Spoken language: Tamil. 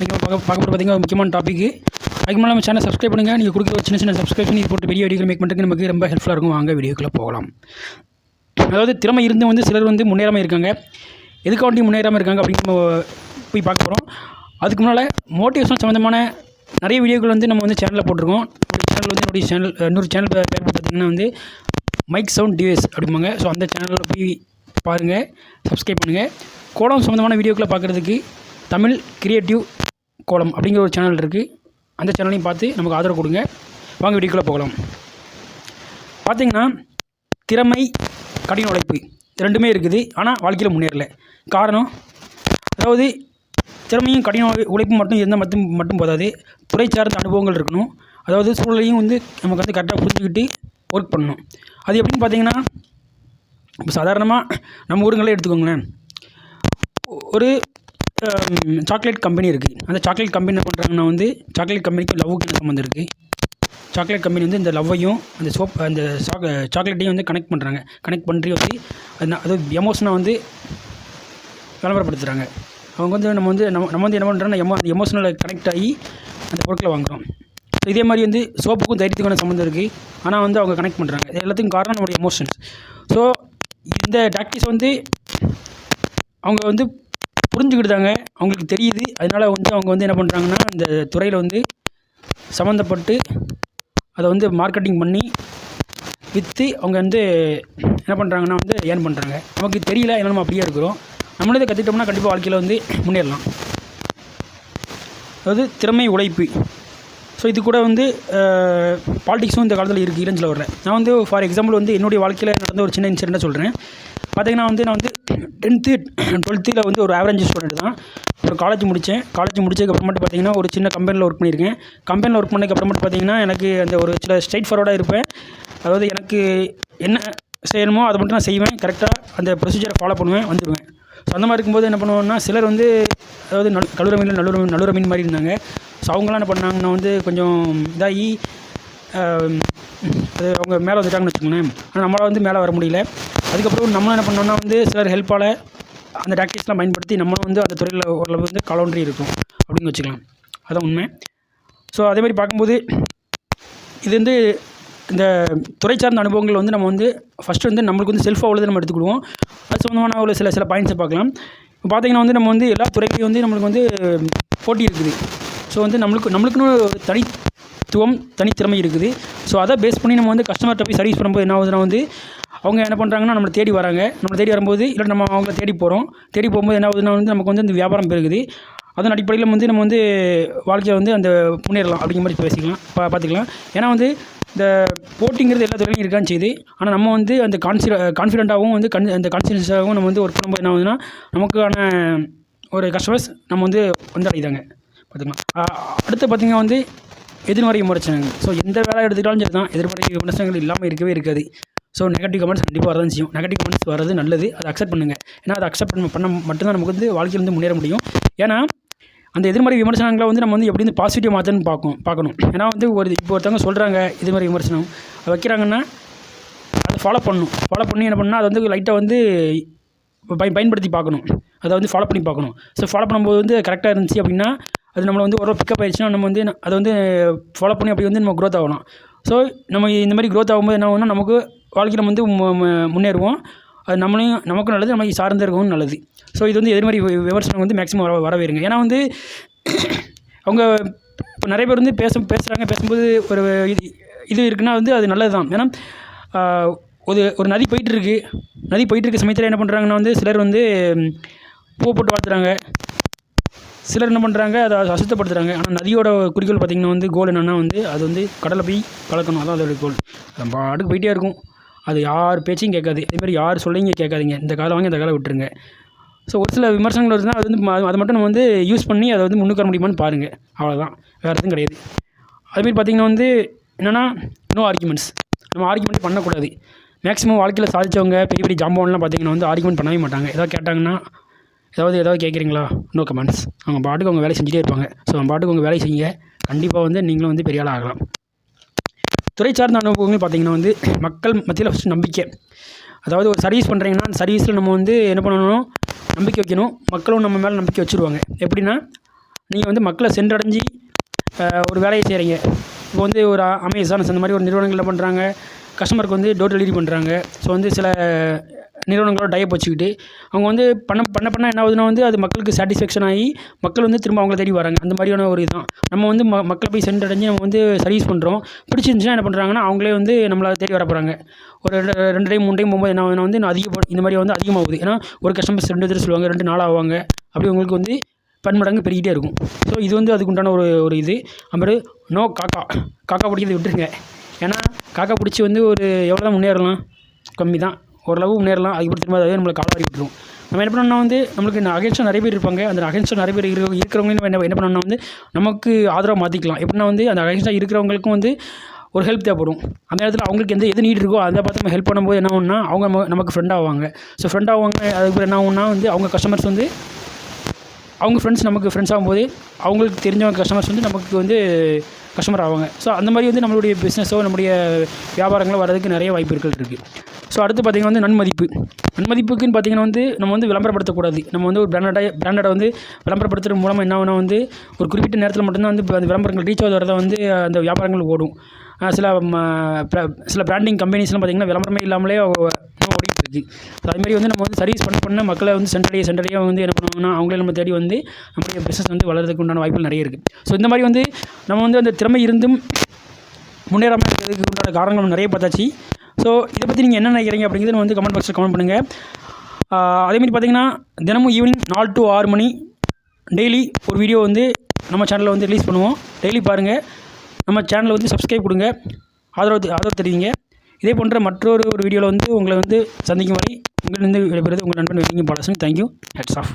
நீங்கள் பார்க்க பார்க்க போகிறது பார்த்தீங்கன்னா முக்கியமான டாப்பிக்கு அதுக்கு மேலே நம்ம சேனல் சப்ஸ்கிரைப் பண்ணுங்கள் நீங்கள் கொடுக்குற ஒரு சின்ன சின்ன சப்ஸ்கிரிப்ஷன் இது போட்டு பெரிய வீடியோ மேக் பண்ணுறதுக்கு நமக்கு ரொம்ப ஹெல்ப்ஃபுல்லாக இருக்கும். வாங்க வீடியோக்குள்ளே போகலாம். அதாவது திறமை இருந்து வந்து சிலர் வந்து முன்னேறாமல் இருக்காங்க. எதுக்காண்டி முன்னேறாமல் இருக்காங்க அப்படின்னு நம்ம போய் பார்க்க போகிறோம் அதுக்கு முன்னால் மோட்டிவேஷன் சம்மந்தமான நிறைய வீடியோக்கள் வந்து நம்ம வந்து சேனலில் போட்டிருக்கோம். ஒரு சேனல் வந்து என்னுடைய சேனல் இன்னொரு சேனல் பேர் பார்த்திங்கன்னா வந்து மைக் சவுண்ட் டிவைஸ் அப்படிம்பாங்க. ஸோ அந்த சேனலில் போய் பாருங்கள் சப்ஸ்கிரைப் பண்ணுங்கள் கோடம் சம்மந்தமான வீடியோக்களை பார்க்குறதுக்கு தமிழ் கிரியேட்டிவ் கோலம் அப்படிங்கிற ஒரு சேனல் இருக்குது அந்த சேனலையும் பார்த்து நமக்கு ஆதரவு கொடுங்க. வாங்க வீடியோக்குள்ளே போகலாம். பார்த்தீங்கன்னா திறமை கடின உழைப்பு ரெண்டுமே இருக்குது. ஆனால் வாழ்க்கையில் முன்னேறல. காரணம் அதாவது திறமையும் கடின உழை- மட்டும் இருந்தால் மட்டும் மட்டும் போதாது. துறை சார்ந்த அனுபவங்கள் இருக்கணும். அதாவது சூழலையும் வந்து நமக்கு வந்து கரெக்டாக புரிஞ்சுக்கிட்டு ஒர்க் பண்ணணும். அது எப்படின்னு பார்த்தீங்கன்னா இப்போ சாதாரணமாக நம்ம ஊருங்களே எடுத்துக்கோங்களேன். ஒரு சாக்லேட் கம்பெனி இருக்குது அந்த சாக்லேட் கம்பெனி என்ன பண்ணுறாங்கன்னா வந்து சாக்லேட் கம்பெனிக்கு லவ்வுக்கு என்ன சம்மந்தம் இருக்குது சாக்லேட் கம்பெனி வந்து இந்த லவ்வையும் அந்த சோப் அந்த சாக் சாக்லேட்டையும் வந்து கனெக்ட் பண்ணுறாங்க கனெக்ட் பண்ணி வந்து அது அது எமோஷனாக வந்து விளம்பரப்படுத்துகிறாங்க அவங்க வந்து நம்ம வந்து நம்ம நம்ம வந்து என்ன பண்ணுறோம்னா எமோ அந்த கனெக்ட் ஆகி அந்த பொருட்களை வாங்குகிறோம் ஸோ இதே மாதிரி வந்து சோப்புக்கும் தைரியத்துக்கான சம்மந்தம் இருக்குது ஆனால் வந்து அவங்க கனெக்ட் பண்ணுறாங்க இது எல்லாத்துக்கும் காரணம் நம்மளுடைய எமோஷன்ஸ் ஸோ இந்த டாக்டிஸ் வந்து அவங்க வந்து புரிஞ்சுக்கிட்டாங்க. அவங்களுக்கு தெரியுது. அதனால் வந்து அவங்க வந்து என்ன பண்ணுறாங்கன்னா அந்த துறையில் வந்து சம்மந்தப்பட்டு அதை வந்து மார்க்கெட்டிங் பண்ணி விற்று அவங்க வந்து என்ன பண்ணுறாங்கன்னா வந்து ஏர்ன் பண்ணுறாங்க நமக்கு தெரியல ஏன்னா நம்ம அப்படியே இருக்கிறோம். நம்மளே இதை கற்றுக்கிட்டோம்னா கண்டிப்பாக வாழ்க்கையில் வந்து முன்னேறலாம். அதாவது திறமை உழைப்பு. ஸோ இது கூட வந்து பாலிடிக்ஸும் இந்த காலத்தில் இருக்குது இல்லைன்னு சொல்ல வரேன் நான் வந்து ஃபார் எக்ஸாம்பிள் வந்து என்னுடைய வாழ்க்கையில் நடந்த ஒரு சின்ன இன்சிடென்ட்டை சொல்கிறேன் பார்த்தீங்கன்னா வந்து நான் வந்து டென்த்து டுவெல்த்தில் வந்து ஒரு ஆவரேஜ் ஸ்டூடெண்ட் தான். ஒரு காலேஜ் முடித்தேன் காலேஜ் முடிச்சதுக்கப்புறமேட்டு பார்த்தீங்கன்னா ஒரு சின்ன கம்பெனியில் ஒர்க் பண்ணியிருக்கேன். கம்பெனியில் ஒர்க் பண்ணதுக்கப்புறமேட்டு பார்த்திங்கன்னா பார்த்தீங்கன்னா எனக்கு அந்த ஒரு சில ஸ்ட்ரைட் ஃபார்வர்டாக இருப்பேன். அதாவது எனக்கு என்ன செய்யணுமோ அதை மட்டும் நான் செய்வேன். கரெக்டாக அந்த ப்ரொசீஜரை ஃபாலோ பண்ணுவேன் வந்துடுவேன். ஸோ அந்த மாதிரி இருக்கும்போது என்ன பண்ணுவோம்னா சிலர் வந்து அதாவது நல் கழுவுற மீன் நழுவுற மீன் மீன் மாதிரி இருந்தாங்க. ஸோ அவங்களாம் என்ன பண்ணாங்கன்னா வந்து கொஞ்சம் இதாகி அது அவங்க மேலே வந்துட்டாங்கன்னு வச்சுக்கோங்களேன். ஆனால் நம்மளால் வந்து மேலே வர முடியல. அதுக்கப்புறம் நம்மளும் என்ன பண்ணோம்னா வந்து சிலர் ஹெல்ப்பால் அந்த டாக்டிக்ஸ்லாம் பயன்படுத்தி நம்மளும் வந்து அந்த துறையில் ஓரளவு வந்து காலோன்றி இருக்கும் அப்படின்னு வச்சுக்கலாம். அதான் உண்மை. ஸோ அதே மாதிரி பார்க்கும்போது இது வந்து இந்த துறை சார்ந்த அனுபவங்கள் வந்து நம்ம வந்து ஃபஸ்ட்டு வந்து நம்மளுக்கு வந்து செல்ஃபாக உள்ளது நம்ம எடுத்துக்கிடுவோம். அது சம்மந்தமான ஒரு சில சில பாயிண்ட்ஸை பார்க்கலாம். இப்போ பார்த்திங்கன்னா வந்து நம்ம வந்து எல்லா துறையிலையும் வந்து நம்மளுக்கு வந்து போட்டி இருக்குது. ஸோ வந்து நம்மளுக்கு நம்மளுக்குன்னு ஒரு தனித்துவம் தனித்திறமை இருக்குது. ஸோ அதை பேஸ் பண்ணி நம்ம வந்து கஸ்டமர்கிட்ட போய் சர்வீஸ் பண்ணும்போது என்ன ஆகுதுன்னா வந்து அவங்க என்ன பண்ணுறாங்கன்னா நம்மளை தேடி வராங்க. நம்மளை தேடி வரும்போது இல்லை நம்ம அவங்கள தேடி போகிறோம் தேடி போகும்போது என்ன ஆகுதுன்னா வந்து நமக்கு வந்து அந்த வியாபாரம் பெருகுது. அதன் அடிப்படையில் வந்து நம்ம வந்து வாழ்க்கையை வந்து அந்த முன்னேறலாம் அப்படிங்கிற மாதிரி பேசிக்கலாம் பா பார்த்துக்கலாம். ஏன்னா வந்து இந்த போட்டிங்கிறது எல்லா துறையிலும் இருக்கான்னு செய்யுது ஆனால் நம்ம வந்து அந்த கான்சி கான்ஃபிடென்ட்டாகவும் வந்து கன் அந்த கான்ஃபிடன்ஸாகவும் நம்ம வந்து ஒர்க் பண்ணும்போது என்ன ஆகுதுன்னா நமக்கான ஒரு கஸ்டமர்ஸ் நம்ம வந்து வந்து அடையுதாங்க பார்த்துக்கலாம் அடுத்து பார்த்திங்கன்னா வந்து எதிர்மறை விமர்சனங்கள். ஸோ எந்த வேலை எடுத்துக்கிட்டாலும் சரி தான் எதிர்மறை விமர்சனங்கள் இல்லாமல் இருக்கவே இருக்காது. ஸோ நெகட்டிவ் கமெண்ட்ஸ் கண்டிப்பாக வரதான் செய்யும். நெகட்டிவ் கமெண்ட்ஸ் வரது நல்லது. அதை அக்செப்ட் பண்ணுங்கள் ஏன்னா அதை அக்செப்ட் பண்ண பண்ண மட்டும்தான் நமக்கு வந்து வாழ்க்கையில் வந்து முன்னேற முடியும். ஏன்னா அந்த எதிர்மறை விமர்சனங்களை வந்து நம்ம வந்து எப்படி வந்து பாசிட்டிவ் மாற்றன்னு பார்க்கும் பார்க்கணும். ஏன்னா வந்து ஒரு இப்போ ஒருத்தவங்க சொல்கிறாங்க எதிர்மறை விமர்சனம். அதை வைக்கிறாங்கன்னா அதை ஃபாலோ பண்ணணும். ஃபாலோ பண்ணி என்ன பண்ணால் அதை வந்து லைட்டாக வந்து பயன் பயன்படுத்தி பார்க்கணும். அதை வந்து ஃபாலோ பண்ணி பார்க்கணும். ஸோ ஃபாலோ பண்ணும்போது வந்து கரெக்டாக இருந்துச்சு அப்படின்னா அது நம்மளை வந்து ஒரு பிக்கப் ஆயிடுச்சுன்னா நம்ம வந்து அதை வந்து ஃபாலோ பண்ணி அப்படி வந்து நம்ம க்ரோத் ஆகலாம். ஸோ நம்ம இந்த மாதிரி க்ரோத் ஆகும்போது என்ன ஆகும்னா நமக்கு வாழ்க்கையில் வந்து மு- முன்னேறுவோம். அது நம்மளையும் நமக்கும் நல்லது நமக்கு சார்ந்து இருக்கவும் நல்லது. ஸோ இது வந்து எதிர்மறை விமர்சனம் வந்து மேக்ஸிமம் வர வரவேறுங்க. ஏன்னா வந்து அவங்க இப்போ நிறைய பேர் வந்து பேச பேசுகிறாங்க பேசும்போது ஒரு இது இது இருக்குன்னா வந்து அது நல்லது தான் ஏன்னா ஒரு ஒரு நதி போயிட்டுருக்கு. நதி போயிட்டுருக்க சமயத்தில் என்ன பண்ணுறாங்கன்னா வந்து சிலர் வந்து பூ போட்டு வாழ்த்துறாங்க. சிலர் என்ன பண்ணுறாங்க அதை அசுத்தப்படுத்துகிறாங்க ஆனால் நதியோட குறிக்கோள் பார்த்திங்கன்னா வந்து கோல் என்னென்னா வந்து அது வந்து கடலை போய் கலக்கணும். அதான் அதோட கோல் அது பாட்டுக்கு போயிட்டே இருக்கும். அது யார் பேச்சையும் கேட்காது. அதேமாதிரி யார் சொல்லிங்க கேட்காதீங்க. இந்த காலம் வாங்கி இந்த காலம் விட்டுருங்க. ஸோ ஒரு சில விமர்சனங்கள் இருந்தால் அது வந்து அது அதை மட்டும் நம்ம வந்து யூஸ் பண்ணி அதை வந்து முன்னுக்கு வர முடியுமான்னு பாருங்கள் அவ்வளோதான் வேறு எதுவும் கிடையாது. அதுமாரி பார்த்திங்கன்னா வந்து என்னென்னா நோ ஆர்குமெண்ட்ஸ் நம்ம ஆர்குமெண்ட் பண்ணக்கூடாது. மேக்ஸிமம் வாழ்க்கையில் சாதித்தவங்க பெரிய பெரிய ஜாம்பவன்லாம் பார்த்திங்கன்னா வந்து ஆர்குமெண்ட் பண்ணவே மாட்டாங்க. ஏதாவது கேட்டாங்கன்னா ஏதாவது ஏதாவது கேட்குறீங்களா? நோ கமெண்ட்ஸ் அவங்க பாட்டுக்கு அவங்க வேலை செஞ்சுட்டே இருப்பாங்க. ஸோ அவங்க பாட்டுக்கு உங்கள் வேலையை செய்யுங்க. கண்டிப்பாக வந்து நீங்களும் வந்து பெரிய ஆளாக ஆகலாம். துறை சார்ந்த அனுபவங்கள் பார்த்திங்கன்னா வந்து மக்கள் மத்தியில் ஃபஸ்ட்டு நம்பிக்கை. அதாவது ஒரு சர்வீஸ் பண்ணுறீங்கன்னா அந்த சர்வீஸில் நம்ம வந்து என்ன பண்ணணும்? நம்பிக்கை வைக்கணும். மக்களும் நம்ம மேலே நம்பிக்கை வச்சுருவாங்க. எப்படின்னா நீங்கள் வந்து மக்களை சென்றடைஞ்சு ஒரு வேலையை செய்கிறீங்க இப்போ வந்து ஒரு அமேசான்ஸ் அந்த மாதிரி ஒரு நிறுவனங்கள் பண்ணுறாங்க கஸ்டமருக்கு வந்து டோர் டெலிவரி பண்ணுறாங்க ஸோ வந்து சில நிறுவனங்களோட டைப் வச்சுக்கிட்டு அவங்க வந்து பண்ண பண்ண பண்ண என்ன ஆகுதுன்னா வந்து அது மக்களுக்கு சாட்டிஸ்ஃபேக்ஷன் ஆகி மக்கள் வந்து திரும்ப அவங்கள தேடி வராங்க. அந்த மாதிரியான ஒரு இதுதான். நம்ம வந்து ம மக்களை போய் சென்றடைஞ்சு நம்ம வந்து சர்வீஸ் பண்ணுறோம் பிடிச்சிருந்துச்சுன்னா என்ன பண்ணுறாங்கன்னா அவங்களே வந்து நம்மளை தேடி வர போகிறாங்க ஒரு ரெண்டு ரெண்டு டைம் மூணு டைம் போகும்போது என்ன ஆகுதுன்னா வந்து அதிக இந்த மாதிரி வந்து அதிகமாகுது. ஏன்னா ஒரு கஸ்டமர்ஸ் ரெண்டு தடவை சொல்லுவாங்க ரெண்டு நாள் ஆவாங்க. அப்படி உங்களுக்கு வந்து பன்மடங்கு பெருகிட்டே இருக்கும். ஸோ இது வந்து அதுக்கு உண்டான ஒரு ஒரு இது. அப்புறம் நோ காக்கா. காக்கா பிடிக்கிறது விட்டுருங்க. ஏன்னா காக்கா பிடிச்சி வந்து ஒரு எவ்வளோ தான் முன்னேறலாம்? கம்மி தான் ஓரளவு முன்னேறலாம் அதுக்கப்புறம் திரும்ப அதாவது நம்மளை காலாடி விட்டுரும். நம்ம என்ன பண்ணோம்னா வந்து நம்மளுக்கு அகேன்ஸ்டாக நிறைய பேர் இருப்பாங்க. அந்த அகேன்ஸ்டாக நிறைய பேர் இருக்கிற இருக்கிறவங்களையும் என்ன என்ன பண்ணோம்னா வந்து நமக்கு ஆதரவாக மாற்றிக்கலாம் எப்படின்னா வந்து அந்த அகேன்ஸ்டாக இருக்கிறவங்களுக்கும் வந்து ஒரு ஹெல்ப் தேவைப்படும். அந்த நேரத்தில் அவங்களுக்கு எந்த எது நீட் இருக்கோ அதை பார்த்து நம்ம ஹெல்ப் பண்ணும்போது என்ன ஆகும்னா அவங்க நமக்கு ஃப்ரெண்ட் ஆவாங்க. ஸோ ஃப்ரெண்ட் ஆவாங்க அதுக்கப்புறம் என்ன ஆகும்னா வந்து அவங்க கஸ்டமர்ஸ் வந்து அவங்க ஃப்ரெண்ட்ஸ் நமக்கு ஃப்ரெண்ட்ஸ் ஆகும்போது அவங்களுக்கு தெரிஞ்சவங்க கஸ்டமர்ஸ் வந்து நமக்கு வந்து கஸ்டமர் ஆவாங்க. ஸோ அந்த மாதிரி வந்து நம்மளுடைய பிஸ்னஸோ நம்முடைய வியாபாரங்களோ வரதுக்கு நிறைய வாய்ப்புகள் இருக்குது ஸோ அடுத்து பார்த்திங்கன்னா வந்து நன்மதிப்பு. நன்மதிப்புக்குன்னு பார்த்திங்கன்னா வந்து நம்ம வந்து விளம்பரப்படுத்தக்கூடாது. நம்ம வந்து ஒரு பிராண்டடாக பிராண்டடை வந்து விளம்பரப்படுத்துகிற மூலமாக என்ன வந்து ஒரு குறிப்பிட்ட நேரத்தில் மட்டும்தான் வந்து அந்த விளம்பரங்கள் ரீச் ஆகுது வந்து அந்த வியாபாரங்கள் ஓடும். சில ம, சில பிராண்டிங் கம்பெனிஸ்லாம் பார்த்திங்கன்னா விளம்பரமே இல்லாமலே அவ- இன்னும் ஓடிட்டு ஸோ மாதிரி வந்து நம்ம வந்து சர்வீஸ் பண்ண பண்ண மக்களை வந்து சென்றடைய சென்றடைய வந்து என்ன பண்ணுவாங்கன்னா அவங்களே நம்ம தேடி வந்து நம்மளுடைய பிஸ்னஸ் வந்து வளர்றதுக்கு உண்டான வாய்ப்புகள் நிறைய இருக்குது ஸோ இந்த மாதிரி வந்து நம்ம வந்து அந்த திறமை இருந்தும் முன்னேறாமல் இருக்கிறதுக்கு உண்டான காரணங்கள் நிறைய பார்த்தாச்சு. ஸோ இதை பற்றி நீங்கள் என்ன நினைக்கிறீங்க அப்படிங்கிறது வந்து கமெண்ட் பாக்ஸில் கமெண்ட் பண்ணுங்கள் அதேமாதிரி பார்த்தீங்கன்னா தினமும் ஈவினிங் நாலு டு ஆறு மணி டெய்லி ஒரு வீடியோ வந்து நம்ம சேனலில் வந்து ரிலீஸ் பண்ணுவோம். டெய்லி பாருங்கள் நம்ம சேனலை வந்து சப்ஸ்கிரைப் கொடுங்க. ஆதரவு ஆதரவு தெரிவிங்க. இதே போன்ற மற்றொரு ஒரு வீடியோவில் வந்து உங்களை வந்து சந்திக்கும் வரை உங்களிருந்து விடைபெறுவது உங்கள் நண்பன் வெங்கிங்க பாலசன் தேங்க்யூ ஹெட்ஸ் ஆஃப்